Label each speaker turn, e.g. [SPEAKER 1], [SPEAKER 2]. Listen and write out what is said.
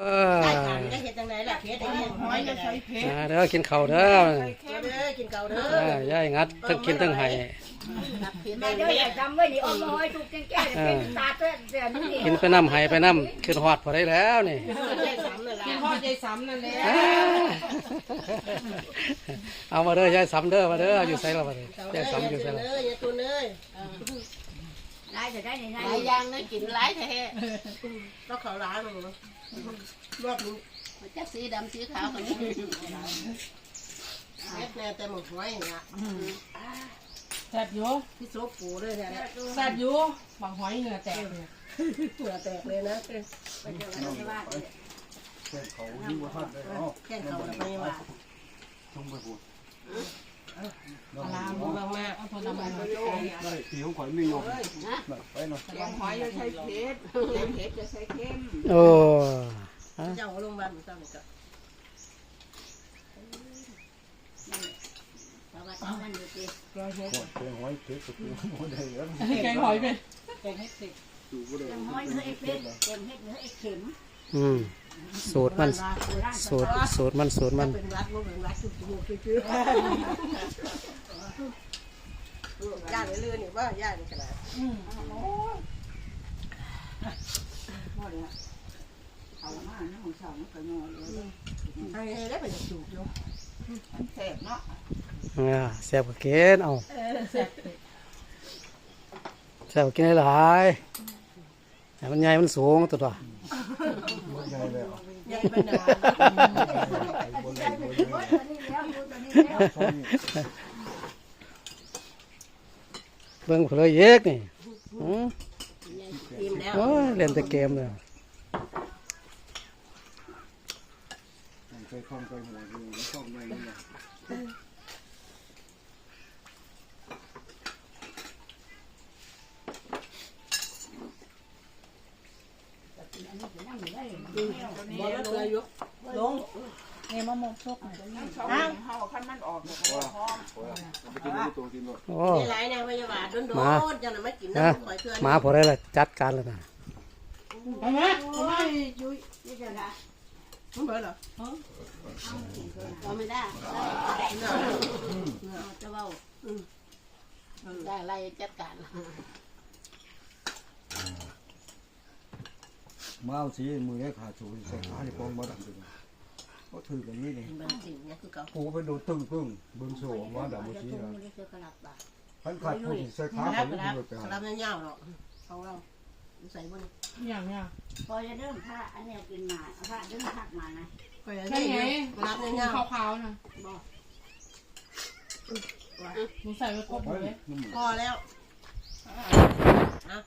[SPEAKER 1] เออ
[SPEAKER 2] ได้ทานได้เห็ดจังไดล่ะเพชรได้เห็ดหอยจะใส่เพชร
[SPEAKER 1] มาเด้อกินข้าวเด้อ
[SPEAKER 2] เด้อกินเก่าเด้
[SPEAKER 1] เอ
[SPEAKER 2] อ
[SPEAKER 1] อย่ายงัดทั้งกินทั้งให้
[SPEAKER 2] เพชร
[SPEAKER 3] แม่
[SPEAKER 2] ได้
[SPEAKER 3] เด้ออย่าจำไว้ดิอมน้อยทุกแก่ๆเป็นตาเตือนเตือนนี่
[SPEAKER 1] กินไปน้ำให้ไปน้ำขึ้นฮอดพอได้แล้วนี่
[SPEAKER 2] ได้สามนั่นล่ะ
[SPEAKER 4] พ่อใจซ้ำนั่นแหละ
[SPEAKER 1] อ้าเอามาเด้อยายสำเด้อมาเด้ออยู่ไสแล้วมาเด้อ
[SPEAKER 2] เก่ายา
[SPEAKER 1] ย
[SPEAKER 2] เด้อ
[SPEAKER 1] สำอยู่ไส
[SPEAKER 2] เด้
[SPEAKER 1] แล้ว
[SPEAKER 2] ออย่าตุนเด้อ
[SPEAKER 3] ได้จะได้ใน
[SPEAKER 5] ห
[SPEAKER 3] นั้
[SPEAKER 5] ลายอย่างนะกินหลายแท้
[SPEAKER 2] ต้องเขาล้างหนูรอบนี้
[SPEAKER 5] มันจะสีดำสีขาวกันนี่
[SPEAKER 2] เพชรแน่แต่หมกหอยนี่ล่ะ
[SPEAKER 4] แซ่บอยู่
[SPEAKER 2] พี่โซปูด้วยเนี่ย
[SPEAKER 4] แซ่บอยู่บางหอยเหงื่อแตกเนี่ย
[SPEAKER 2] เผื่อแตกเลยนะ
[SPEAKER 6] แค่เขายิ่งกว่าท่านเลยเอ้า
[SPEAKER 2] แค่เขาแล้วไม่ว่า
[SPEAKER 6] ชงไปพูด
[SPEAKER 4] ป ลาหมูมากเอาตัวน้มา
[SPEAKER 6] ได้ตีของข่อยไม่ยอมไปหน่อย
[SPEAKER 5] หอยจะใช้เพชรเค็มเพชรจะใช้เค็ม
[SPEAKER 1] โอ้
[SPEAKER 2] เจ้าโรงพยาบาลเจ้านี่ก็
[SPEAKER 3] เพราะว่าต้องมันอยู่ที่
[SPEAKER 6] แกงหอยเผ็ดกับปูไม่ได้แล้ว
[SPEAKER 4] แกงหอยเป็น
[SPEAKER 6] ดูก็ได้
[SPEAKER 3] ยังห้อยเนื้อไอ้เป็ดเต็มเฮ็ดเนื้อไอ้เข็ม
[SPEAKER 1] อืมสูตรมันสูตรสูตรมันสูตรมัน
[SPEAKER 2] เป็นรักว่าเป็นรักคือปูคือญาติเรือนี่ว่าญาตินี่ขนาด
[SPEAKER 5] เอามาน้ำของสาวมันก็นอนเลย
[SPEAKER 2] ให้ได้ไปจูบอยู่
[SPEAKER 5] มันแซ่บเนาะ
[SPEAKER 1] อ่าแซ่บก็กินเอาแซ่บก็กินหลายแต่มันใหญ่มันสูงตัวตัว
[SPEAKER 6] ไม่ได้แล้ว
[SPEAKER 2] ใหญ่เป็นหนา
[SPEAKER 6] บนเลยบนเลย
[SPEAKER 3] ตัวนี้แล้วตัวนี้แล้ว
[SPEAKER 6] ช่องนี้
[SPEAKER 1] เบิ่งเพลยเยกนี่อืม
[SPEAKER 2] ทีมแล้ว
[SPEAKER 1] โอ้ยเล่นแต่เกมเลย
[SPEAKER 6] ใจคล่องใจหัวอยู่ช่องในนี่
[SPEAKER 2] บอลเสืออยู่ลง
[SPEAKER 5] ชกหน่องเฮาคันมันออกเนี่ยก็พร้อม
[SPEAKER 6] ไปกินตัวกินหมด
[SPEAKER 1] โอ้
[SPEAKER 2] นี่ไรเนี่ยพยาบาลโดนโดนจังนั้นไม่กิน
[SPEAKER 1] นะ
[SPEAKER 2] น้ำข่อยเพื่อน
[SPEAKER 1] หมาพอได้ละจัดการแล้วนะ
[SPEAKER 4] ไปไหม
[SPEAKER 3] นี่จะละ
[SPEAKER 2] มันเบิดเหรอ
[SPEAKER 5] ก็ไม่ได้
[SPEAKER 3] จะเบา
[SPEAKER 5] ได้ไรจัดการ
[SPEAKER 6] มาเอาสีมือได้ขาดสูงใส่ขาที่ปองมาดังดึงก็ถือกันนี่นี่
[SPEAKER 2] เป็นสิ่งนี้คือเก่า
[SPEAKER 6] ปูไปโดนตึงตึ้งบึงโซ่มาดังมือชี้นะ
[SPEAKER 3] งนี่คือกระลับบ่า
[SPEAKER 6] ขันขาดผู้ใส่ขา
[SPEAKER 2] ครั
[SPEAKER 6] เขา
[SPEAKER 2] บ
[SPEAKER 6] ไม่
[SPEAKER 2] ครับ
[SPEAKER 6] ดูไป
[SPEAKER 2] ค
[SPEAKER 6] หา
[SPEAKER 2] รับยาวหรอกของเราใส่บน
[SPEAKER 4] อย่างเนี้ย
[SPEAKER 3] พอจะเริ่มผ้าอันนี้กินหมาผ้าเริ่มพักมานะ
[SPEAKER 2] ข่อย
[SPEAKER 4] ใช่ไง
[SPEAKER 2] รับยา
[SPEAKER 4] ขาวๆนะบอกหนูใส่ไว้ครบ
[SPEAKER 6] เล
[SPEAKER 4] ย
[SPEAKER 2] พอแล้วอะ